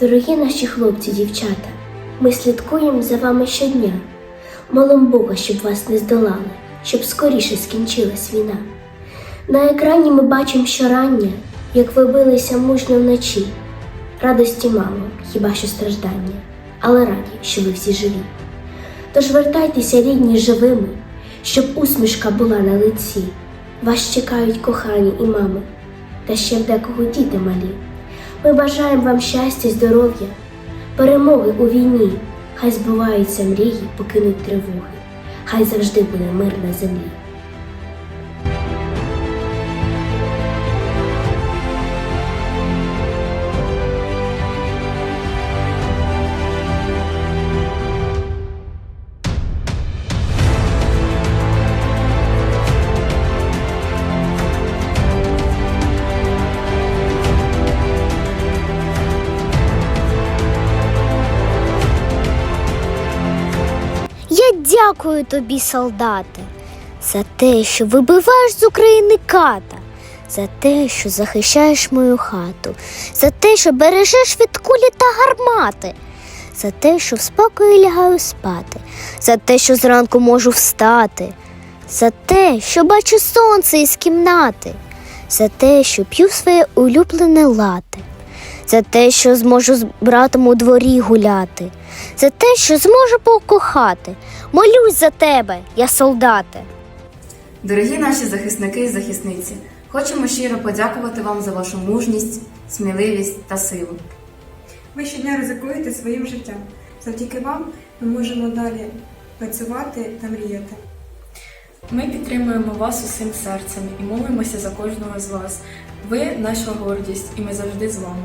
Дорогі наші хлопці, дівчата, ми слідкуємо за вами щодня. Молим Бога, щоб вас не здолали, щоб скоріше скінчилась війна. На екрані ми бачимо щорання, як ви билися мужньо вночі. Радості мало, хіба що страждання, але раді, що ви всі живі. Тож вертайтеся, рідні, живими, щоб усмішка була на лиці. Вас чекають кохані і мами, та ще в декого діти малі. Ми бажаємо вам щастя, здоров'я, перемоги у війні. Хай збуваються мрії, покинуть тривоги, хай завжди буде мир на землі. Дякую тобі, солдате, за те, що вибиваєш з України ката, за те, що захищаєш мою хату, за те, що бережеш від кулі та гармати, за те, що в спокої лягаю спати, за те, що зранку можу встати, за те, що бачу сонце із кімнати, за те, що п'ю своє улюблене лате, за те, що зможу з братом у дворі гуляти, за те, що зможу покохати. Молюсь за тебе, я солдате. Дорогі наші захисники і захисниці, хочемо щиро подякувати вам за вашу мужність, сміливість та силу. Ви щодня ризикуєте своїм життям. Завдяки вам ми можемо далі працювати та мріяти. Ми підтримуємо вас усім серцем і молимося за кожного з вас. Ви наша гордість, і ми завжди з вами.